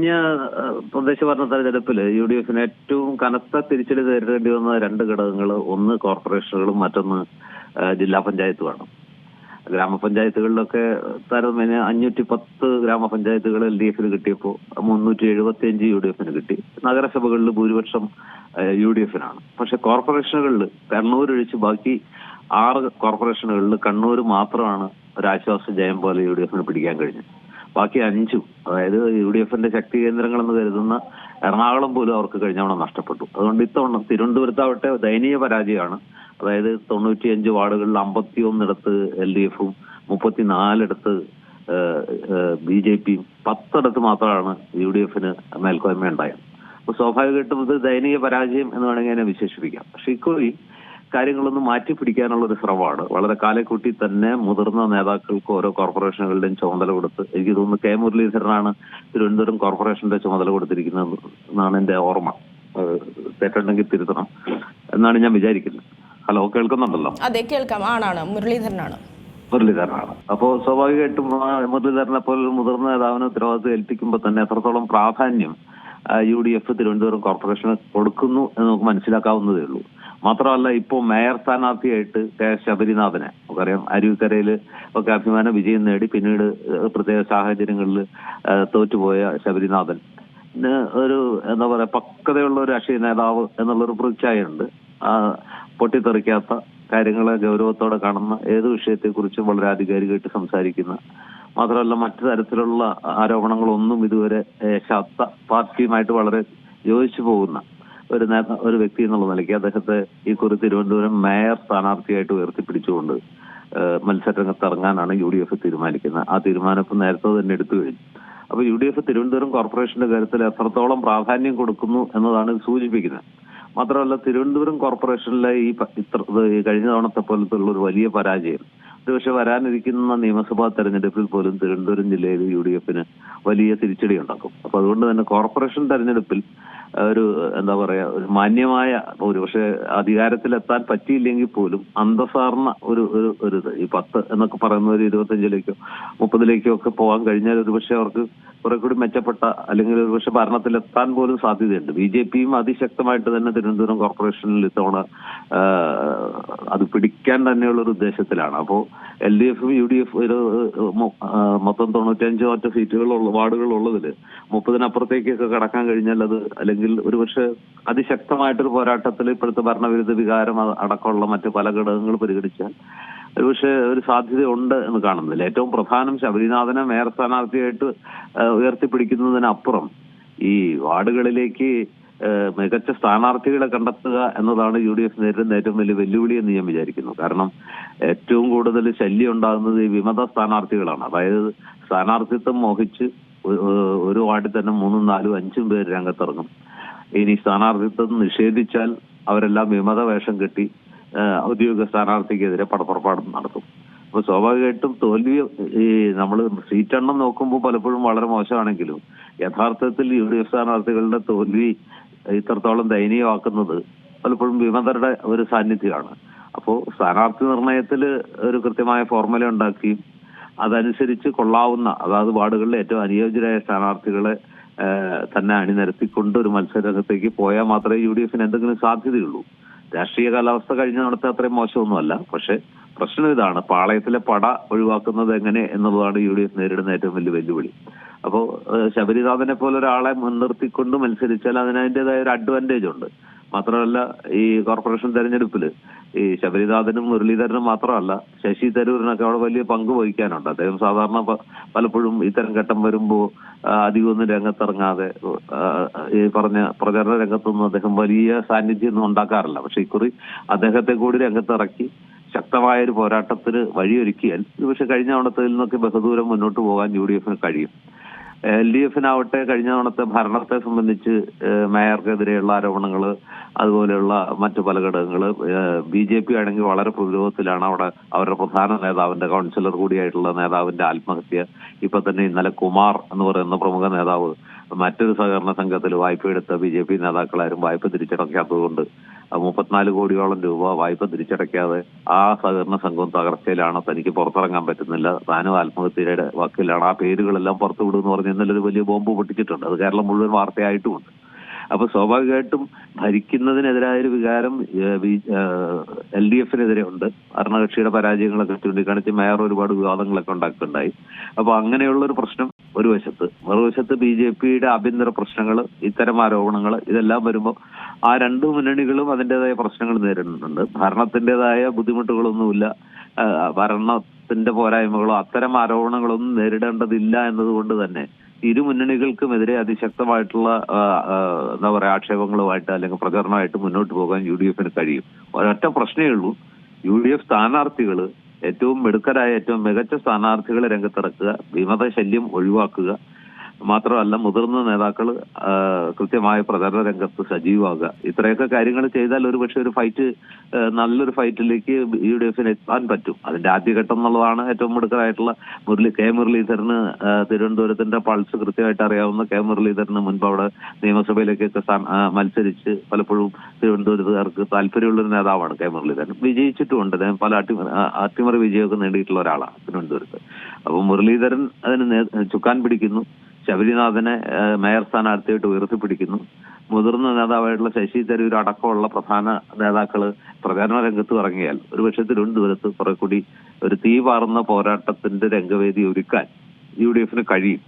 കഴിഞ്ഞ പ്രദേശ ഭരണ തെരഞ്ഞെടുപ്പിൽ യു ഡി എഫിന് ഏറ്റവും കനത്ത തിരിച്ചടി നേരിടേണ്ടി വന്ന രണ്ട് ഘടകങ്ങൾ ഒന്ന് കോർപ്പറേഷനുകളും മറ്റൊന്ന് ജില്ലാ പഞ്ചായത്തുമാണ്. ഗ്രാമപഞ്ചായത്തുകളിലൊക്കെ താരതമ്യേന അഞ്ഞൂറ്റി പത്ത് ഗ്രാമപഞ്ചായത്തുകൾ എൽ ഡി എഫിന് കിട്ടിയപ്പോൾ മുന്നൂറ്റി എഴുപത്തി അഞ്ച് യു ഡി എഫിന് കിട്ടി. നഗരസഭകളിൽ ഭൂരിപക്ഷം യു ഡി എഫിനാണ് പക്ഷെ കോർപ്പറേഷനുകളിൽ കണ്ണൂർ ഒഴിച്ച് ബാക്കി ആറ് കോർപ്പറേഷനുകളിൽ കണ്ണൂർ മാത്രമാണ് ഒരാശ്വാസ ജയം പോലെ യു ഡി എഫിന് പിടിക്കാൻ കഴിഞ്ഞത്. ബാക്കി അഞ്ചും അതായത് യു ഡി എഫിന്റെ ശക്തി കേന്ദ്രങ്ങളെന്ന് കരുതുന്ന എറണാകുളം പോലും അവർക്ക് കഴിഞ്ഞ തവണ നഷ്ടപ്പെട്ടു. അതുകൊണ്ട് ഇത്തവണ തിരുവനന്തപുരത്താവട്ടെ ദയനീയ പരാജയമാണ്. അതായത് തൊണ്ണൂറ്റിയഞ്ച് വാർഡുകളിൽ അമ്പത്തി ഒന്നിടത്ത് എൽ ഡി എഫും മുപ്പത്തിനാലിടത്ത് ബി ജെ പിയും പത്തിടത്ത് മാത്രമാണ് യു ഡി എഫിന് മേൽക്കോയ്മ ഉണ്ടായത് അപ്പൊ സ്വാഭാവികമായിട്ടും ഇത് ദയനീയ പരാജയം എന്ന് വേണമെങ്കിൽ അതിനെ വിശേഷിപ്പിക്കാം. പക്ഷെ ഇക്കുറി കാര്യങ്ങളൊന്ന് മാറ്റി പിടിക്കാനുള്ള ഒരു ശ്രമമാണ്. വളരെ കാലക്കൂട്ടി തന്നെ മുതിർന്ന നേതാക്കൾക്ക് ഓരോ കോർപ്പറേഷനുകളുടെയും ചുമതല കൊടുത്ത് എനിക്ക് തോന്നുന്നു കെ മുരളീധരനാണ് തിരുവനന്തപുരം കോർപ്പറേഷന്റെ ചുമതല കൊടുത്തിരിക്കുന്നത് എന്നാണ് എന്റെ ഓർമ്മ. തെറ്റുണ്ടെങ്കിൽ തിരുത്തണം എന്നാണ് ഞാൻ വിചാരിക്കുന്നത്. ഹലോ കേൾക്കുന്നുണ്ടല്ലോ? അതെ കേൾക്കാം. ആണാണ് മുരളീധരനാണ്. മുരളീധരനാണ്. അപ്പോ സ്വാഭാവികമായിട്ടും മുരളീധരനെ പോലെ മുതിർന്ന നേതാവിന് ഉത്തരവാദിത്വം ഏൽപ്പിക്കുമ്പോൾ തന്നെ എത്രത്തോളം പ്രാധാന്യം യു ഡി എഫ് തിരുവനന്തപുരം കോർപ്പറേഷന് കൊടുക്കുന്നു എന്ന് നമുക്ക് മനസ്സിലാക്കാവുന്നതേ ഉള്ളൂ. മാത്രമല്ല ഇപ്പോൾ മേയർ സ്ഥാനാർത്ഥിയായിട്ട് കെ ശബരിനാഥനെ. നമുക്കറിയാം അരുവിക്കരയിൽ ഒക്കെ അഭിമാന വിജയം നേടി പിന്നീട് പ്രത്യേക സാഹചര്യങ്ങളിൽ തോറ്റുപോയ ശബരിനാഥൻ. ഒരു എന്താ പറയുക പക്വതയുള്ള ഒരു രാഷ്ട്രീയ നേതാവ് എന്നുള്ളൊരു പ്രതിച്ഛായുണ്ട് പൊട്ടിത്തെറിക്കാത്ത കാര്യങ്ങളെ ഗൗരവത്തോടെ കാണുന്ന ഏത് വിഷയത്തെക്കുറിച്ചും വളരെ ആധികാരികമായിട്ട് സംസാരിക്കുന്ന മാത്രമല്ല മറ്റു തരത്തിലുള്ള ആരോപണങ്ങളൊന്നും ഇതുവരെ ഏശാത്ത പാർട്ടിയുമായിട്ട് വളരെ യോജിച്ചു പോകുന്ന ഒരു ഒരു വ്യക്തി എന്നുള്ള നിലയ്ക്ക് അദ്ദേഹത്തെ ഈ കുറി തിരുവനന്തപുരം മേയർ സ്ഥാനാർത്ഥിയായിട്ട് ഉയർത്തിപ്പിടിച്ചുകൊണ്ട് മത്സരരംഗത്ത് ഇറങ്ങാനാണ് യു ഡി എഫ് തീരുമാനിക്കുന്നത്. ആ തീരുമാനം ഇപ്പം നേരത്തെ തന്നെ എടുത്തു കഴിഞ്ഞു. അപ്പൊ യു ഡി എഫ് തിരുവനന്തപുരം കോർപ്പറേഷന്റെ കാര്യത്തിൽ എത്രത്തോളം പ്രാധാന്യം കൊടുക്കുന്നു എന്നതാണ് ഇത് സൂചിപ്പിക്കുന്നത്. മാത്രമല്ല തിരുവനന്തപുരം കോർപ്പറേഷനിലെ ഈ ഇത്ര കഴിഞ്ഞ തവണത്തെ പോലത്തെ ഉള്ള ഒരു വലിയ പരാജയം. ഒരുപക്ഷെ വരാനിരിക്കുന്ന നിയമസഭാ തെരഞ്ഞെടുപ്പിൽ പോലും തിരുവനന്തപുരം ജില്ലയിൽ യു ഡി എഫിന് വലിയ തിരിച്ചടി ഉണ്ടാക്കും അപ്പൊ അതുകൊണ്ട് തന്നെ കോർപ്പറേഷൻ തെരഞ്ഞെടുപ്പിൽ ഒരു എന്താ പറയാ ഒരു മാന്യമായ ഒരു പക്ഷെ അധികാരത്തിലെത്താൻ പറ്റിയില്ലെങ്കിൽ പോലും അന്തസാർന്ന ഒരു ഒരു ഒരു ഈ പത്ത് എന്നൊക്കെ പറയുന്ന ഒരു ഇരുപത്തഞ്ചിലേക്കോ മുപ്പതിലേക്കോ ഒക്കെ പോകാൻ കഴിഞ്ഞാൽ ഒരുപക്ഷെ അവർക്ക് കുറെ കൂടി മെച്ചപ്പെട്ട അല്ലെങ്കിൽ ഒരുപക്ഷെ ഭരണത്തിലെത്താൻ പോലും സാധ്യതയുണ്ട്. ബി ജെ പിയും അതിശക്തമായിട്ട് തന്നെ തിരുവനന്തപുരം കോർപ്പറേഷനിൽ ഇത്തവണ അത് പിടിക്കാൻ തന്നെയുള്ള ഒരു ഉദ്ദേശത്തിലാണ്. അപ്പോൾ എൽ ഡി എഫും യു ഡി എഫ് ഒരു മൊത്തം തൊണ്ണൂറ്റഞ്ചോ മറ്റോ സീറ്റുകളുള്ള വാർഡുകളുള്ളതിൽ മുപ്പതിനപ്പുറത്തേക്കൊക്കെ കടക്കാൻ കഴിഞ്ഞാൽ അത് അല്ലെങ്കിൽ ഒരുപക്ഷെ അതിശക്തമായിട്ടൊരു പോരാട്ടത്തിൽ ഇപ്പോഴത്തെ ഭരണവിരുദ്ധ വികാരം അടക്കമുള്ള മറ്റ് പല ഘടകങ്ങൾ പരിഗണിച്ചാൽ ഒരുപക്ഷെ ഒരു സാധ്യതയുണ്ട് എന്ന് കാണുന്നില്ല. ഏറ്റവും പ്രധാനം ശബരിനാഥനെ മേയർ സ്ഥാനാർത്ഥിയായിട്ട് ഉയർത്തിപ്പിടിക്കുന്നതിനപ്പുറം ഈ വാർഡുകളിലേക്ക് മികച്ച സ്ഥാനാർത്ഥികളെ കണ്ടെത്തുക എന്നതാണ് യു ഡി എഫ് നേരിടുന്ന ഏറ്റവും വലിയ വെല്ലുവിളി എന്ന് ഞാൻ വിചാരിക്കുന്നു. കാരണം ഏറ്റവും കൂടുതൽ ശല്യം ഉണ്ടാകുന്നത് ഈ വിമത സ്ഥാനാർത്ഥികളാണ്. അതായത് സ്ഥാനാർത്ഥിത്വം മോഹിച്ച് ഒരു വാർഡിൽ തന്നെ മൂന്നും നാലും അഞ്ചും പേര് രംഗത്തിറങ്ങും. ഇനി സ്ഥാനാർത്ഥിത്വം നിഷേധിച്ചാൽ അവരെല്ലാം വിമത വേഷം കെട്ടി ഔദ്യോഗിക സ്ഥാനാർത്ഥിക്കെതിരെ പടപ്പുറപ്പാടും നടത്തും. അപ്പൊ സ്വാഭാവികമായിട്ടും തോൽവി ഈ നമ്മൾ സീറ്റെണ്ണം നോക്കുമ്പോൾ പലപ്പോഴും വളരെ മോശമാണെങ്കിലും യഥാർത്ഥത്തിൽ യു ഡി എഫ് സ്ഥാനാർത്ഥികളുടെ തോൽവി ഇത്രത്തോളം ദയനീയമാക്കുന്നത് പലപ്പോഴും വിമതരുടെ ഒരു സാന്നിധ്യമാണ്. അപ്പോ സ്ഥാനാർത്ഥി നിർണയത്തിൽ ഒരു കൃത്യമായ ഫോർമുല ഉണ്ടാക്കി അതനുസരിച്ച് കൊള്ളാവുന്ന അതായത് വാർഡുകളിലെ ഏറ്റവും അനുയോജ്യരായ സ്ഥാനാർത്ഥികളെ തന്നെ അണിനിരത്തിക്കൊണ്ട് ഒരു മത്സരരംഗത്തേക്ക് പോയാൽ മാത്രമേ യു ഡി എഫിന് എന്തെങ്കിലും സാധ്യതയുള്ളൂ. രാഷ്ട്രീയ കാലാവസ്ഥ കഴിഞ്ഞ നടത്ത അത്രയും മോശമൊന്നുമല്ല. പക്ഷെ പ്രശ്നം ഇതാണ്. പാളയത്തിലെ പട ഒഴിവാക്കുന്നത് എങ്ങനെ എന്നുള്ളതാണ് യു ഡി എഫ് നേരിടുന്ന ഏറ്റവും വലിയ വെല്ലുവിളി. അപ്പോൾ ശബരിനാഥനെ പോലെ ഒരാളെ മുൻനിർത്തിക്കൊണ്ട് മത്സരിച്ചാൽ അതിന് അതിന്റേതായ ഒരു അഡ്വാന്റേജ് ഉണ്ട്. മാത്രമല്ല ഈ കോർപ്പറേഷൻ തെരഞ്ഞെടുപ്പിൽ ഈ ശബരിനാഥനും മുരളീധരനും മാത്രമല്ല ശശി തരൂരിനൊക്കെ അവിടെ വലിയ പങ്ക് വഹിക്കാനുണ്ട്. അദ്ദേഹം സാധാരണ പലപ്പോഴും ഇത്തരം ഘട്ടം വരുമ്പോൾ അധികമൊന്നും രംഗത്തിറങ്ങാതെ ഈ പറഞ്ഞ പ്രചരണ രംഗത്തൊന്നും അദ്ദേഹം വലിയ സാന്നിധ്യമൊന്നും ഉണ്ടാക്കാറില്ല. പക്ഷെ ഇക്കുറി അദ്ദേഹത്തെ കൂടി രംഗത്തിറക്കി ശക്തമായ ഒരു പോരാട്ടത്തിന് വഴിയൊരുക്കിയാൽ പക്ഷെ കഴിഞ്ഞ തവണത്തിൽ നിന്നൊക്കെ ബഹുദൂരം മുന്നോട്ട് പോകാൻ യു ഡി എഫിന് കഴിയും. എൽ ഡി എഫിനാവട്ടെ കഴിഞ്ഞ തവണത്തെ ഭരണത്തെ സംബന്ധിച്ച് മേയർക്കെതിരെയുള്ള ആരോപണങ്ങൾ അതുപോലെയുള്ള മറ്റു പല ഘടകങ്ങൾ ബി ജെ പി ആണെങ്കിൽ വളരെ പ്രതിരോധത്തിലാണ് അവിടെ അവരുടെ പ്രധാന നേതാവിന്റെ കൗൺസിലർ കൂടിയായിട്ടുള്ള നേതാവിന്റെ ആത്മഹത്യ. ഇപ്പൊ തന്നെ ഇന്നലെ കുമാർ എന്ന് പറയുന്ന പ്രമുഖ നേതാവ് മറ്റൊരു സഹകരണ സംഘത്തിൽ വായ്പ എടുത്ത ബി ജെ പി നേതാക്കളാരും വായ്പ തിരിച്ചടക്കാത്തതുകൊണ്ട് മുപ്പത്തിനാല് കോടിയോളം രൂപ വായ്പ തിരിച്ചടയ്ക്കാതെ ആ സഹകരണ സംഘവും തകർച്ചയിലാണ് തനിക്ക് പുറത്തിറങ്ങാൻ പറ്റുന്നില്ല. താനും ആത്മഹത്യയുടെ വക്കിലാണ്. ആ പേരുകളെല്ലാം പുറത്തു വിടുമെന്ന് പറഞ്ഞ് ഇന്നലെ ഒരു വലിയ ബോംബ് പൊട്ടിച്ചിട്ടുണ്ട്. അത് കേരളം മുഴുവൻ വാർത്തയായിട്ടുമുണ്ട്. അപ്പൊ സ്വാഭാവികമായിട്ടും ഭരിക്കുന്നതിനെതിരായ ഒരു വികാരം എൽ ഡി എഫിനെതിരെ ഉണ്ട്. ഭരണകക്ഷിയുടെ പരാജയങ്ങളൊക്കെ ചൂണ്ടിക്കാണിച്ച് മേയർ ഒരുപാട് വിവാദങ്ങളൊക്കെ ഉണ്ടാക്കുന്നുണ്ടായി അപ്പൊ അങ്ങനെയുള്ള ഒരു പ്രശ്നം ഒരു വശത്ത്. മറുവശത്ത് ബി ജെ പിയുടെ ആഭ്യന്തര പ്രശ്നങ്ങൾ ഇത്തരം ആരോപണങ്ങൾ ഇതെല്ലാം വരുമ്പോൾ ആ രണ്ട് മുന്നണികളും അതിന്റെതായ പ്രശ്നങ്ങൾ നേരിടുന്നുണ്ട്. ഭരണത്തിന്റെതായ ബുദ്ധിമുട്ടുകളൊന്നുമില്ല. ഭരണത്തിന്റെ പോരായ്മകളോ അത്തരം ആരോപണങ്ങളൊന്നും നേരിടേണ്ടതില്ല എന്നതുകൊണ്ട് തന്നെ ഇരു മുന്നണികൾക്കുമെതിരെ അതിശക്തമായിട്ടുള്ള എന്താ പറയാ ആക്ഷേപങ്ങളുമായിട്ട് അല്ലെങ്കിൽ പ്രചരണമായിട്ട് മുന്നോട്ട് പോകാൻ യു ഡി എഫിന് കഴിയും. ഒരൊറ്റ പ്രശ്നമേ ഉള്ളൂ. യു ഡി എഫ് സ്ഥാനാർത്ഥികൾ ഏറ്റവും മിടുക്കരായ ഏറ്റവും മികച്ച സ്ഥാനാർത്ഥികളെ രംഗത്തിറക്കുക വിമത ശല്യം ഒഴിവാക്കുക മാത്രമല്ല മുതിർന്ന നേതാക്കൾ കൃത്യമായ പ്രചരണ രംഗത്ത് സജീവമാകുക. ഇത്രയൊക്കെ കാര്യങ്ങൾ ചെയ്താൽ ഒരു പക്ഷേ ഒരു ഫൈറ്റ് നല്ലൊരു ഫൈറ്റിലേക്ക് യു ഡി എഫിന് എത്താൻ പറ്റും. അതിന്റെ ആദ്യഘട്ടം എന്നുള്ളതാണ് ഏറ്റവും മിടുക്കരായിട്ടുള്ള മുരളി കെ മുരളീധരന് തിരുവനന്തപുരത്തിന്റെ പൾസ് കൃത്യമായിട്ട് അറിയാവുന്ന കെ മുരളീധരന് മുൻപ് അവിടെ നിയമസഭയിലേക്കൊക്കെ മത്സരിച്ച് പലപ്പോഴും തിരുവനന്തപുരത്തുകാർക്ക് താല്പര്യമുള്ള ഒരു നേതാവാണ് കെ മുരളീധരൻ. വിജയിച്ചിട്ടുമുണ്ട്. പല അട്ടിമറി അട്ടിമറി വിജയമൊക്കെ നേടിയിട്ടുള്ള ഒരാളാണ് തിരുവനന്തപുരത്ത്. അപ്പൊ മുരളീധരൻ അതിന് ചുക്കാൻ പിടിക്കുന്നു. ശബരിനാഥനെ മേയർ സ്ഥാനാർത്ഥിയായിട്ട് ഉയർത്തിപ്പിടിക്കുന്നു. മുതിർന്ന നേതാവായിട്ടുള്ള ശശി തരൂർ അടക്കമുള്ള പ്രധാന നേതാക്കൾ പ്രചാരണ രംഗത്ത് ഇറങ്ങിയാൽ ഒരുപക്ഷെ തിരുവനന്തപുരത്ത് കുറെ കൂടി ഒരു തീ പോരാട്ടത്തിന്റെ രംഗവേദി ഒരുക്കാൻ യു ഡി എഫിന് കഴിയും.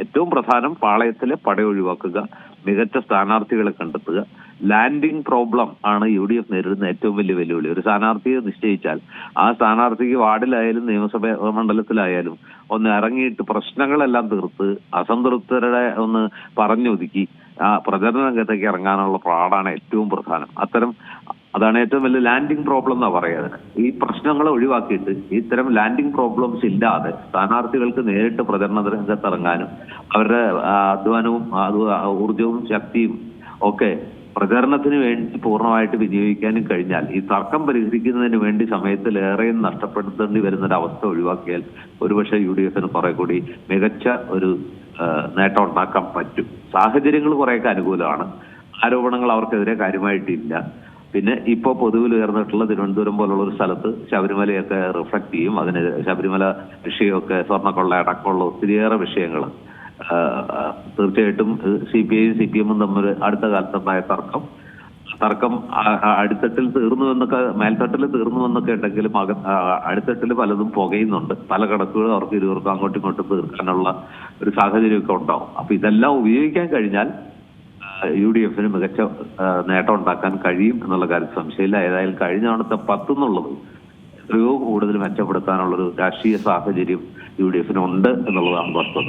ഏറ്റവും പ്രധാനം പാളയത്തിലെ പട ഒഴിവാക്കുക മികച്ച സ്ഥാനാർത്ഥികളെ കണ്ടെത്തുക ലാൻഡിംഗ് പ്രോബ്ലം ആണ് യു ഡി എഫ് നേരിടുന്ന ഏറ്റവും വലിയ വെല്ലുവിളി. ഒരു സ്ഥാനാർത്ഥിയെ നിശ്ചയിച്ചാൽ ആ സ്ഥാനാർത്ഥിക്ക് വാർഡിലായാലും നിയമസഭാ മണ്ഡലത്തിലായാലും ഒന്ന് ഇറങ്ങിയിട്ട് പ്രശ്നങ്ങളെല്ലാം തീർത്ത് അസംതൃപ്തരുടെ ഒന്ന് പറഞ്ഞൊതുക്കി ആ പ്രചരണ രംഗത്തേക്ക് ഇറങ്ങാനുള്ള പാടാണ് ഏറ്റവും പ്രധാനം. അത്തരം അതാണ് ഏറ്റവും വലിയ ലാൻഡിംഗ് പ്രോബ്ലം എന്നാ പറയുന്നത് ഈ പ്രശ്നങ്ങളെ ഒഴിവാക്കിയിട്ട് ഇത്തരം ലാൻഡിംഗ് പ്രോബ്ലംസ് ഇല്ലാതെ സ്ഥാനാർത്ഥികൾക്ക് നേരിട്ട് പ്രചരണ രംഗത്ത് ഇറങ്ങാനും അവരുടെ അധ്വാനവും ഊർജവും ശക്തിയും ഒക്കെ പ്രചരണത്തിന് വേണ്ടി പൂർണമായിട്ട് വിനിയോഗിക്കാനും കഴിഞ്ഞാൽ ഈ തർക്കം പരിഹരിക്കുന്നതിന് വേണ്ടി സമയത്തിലേറെയും നഷ്ടപ്പെടുത്തേണ്ടി വരുന്ന ഒരു അവസ്ഥ ഒഴിവാക്കിയാൽ ഒരുപക്ഷെ യു ഡി എഫിന് കുറെ കൂടി മികച്ച ഒരു നേട്ടം ഉണ്ടാക്കാൻ പറ്റും. സാഹചര്യങ്ങൾ കുറെയൊക്കെ അനുകൂലമാണ്. ആരോപണങ്ങൾ അവർക്കെതിരെ കാര്യമായിട്ടില്ല. പിന്നെ ഇപ്പോൾ പൊതുവിൽ ഉയർന്നിട്ടുള്ള തിരുവനന്തപുരം പോലുള്ള ഒരു സ്ഥലത്ത് ശബരിമലയൊക്കെ റിഫ്ലക്ട് ചെയ്യും. അതിന് ശബരിമല വിഷയമൊക്കെ സ്വർണക്കൊള്ള അടക്കമുള്ള ഒത്തിരിയേറെ വിഷയങ്ങൾ തീർച്ചയായിട്ടും സി പി ഐയും സി പി എമ്മും തമ്മിൽ അടുത്ത കാലത്തുണ്ടായ തർക്കം. തർക്കം അടിത്തട്ടിൽ തീർന്നു എന്നൊക്കെ മേൽത്തട്ടിൽ തീർന്നു എന്നൊക്കെ ഉണ്ടെങ്കിലും അക അടിത്തട്ടിൽ പലതും പുകയുന്നുണ്ട്. പല കണക്കുകളും അവർക്ക് ഇരുവർക്കും അങ്ങോട്ടും ഇങ്ങോട്ടും തീർക്കാനുള്ള ഒരു സാഹചര്യമൊക്കെ ഉണ്ടാവും. അപ്പൊ ഇതെല്ലാം ഉപയോഗിക്കാൻ കഴിഞ്ഞാൽ യു ഡി എഫിന് മികച്ച നേട്ടം ഉണ്ടാക്കാൻ കഴിയും എന്നുള്ള കാര്യം സംശയമില്ല. ഏതായാലും കഴിഞ്ഞ തവണത്തെ പത്തെന്നുള്ളത് എത്രയോ കൂടുതൽ മെച്ചപ്പെടുത്താനുള്ളൊരു രാഷ്ട്രീയ സാഹചര്യം യു ഡി എഫിന് ഉണ്ട് എന്നുള്ളതാണ് വസ്തുത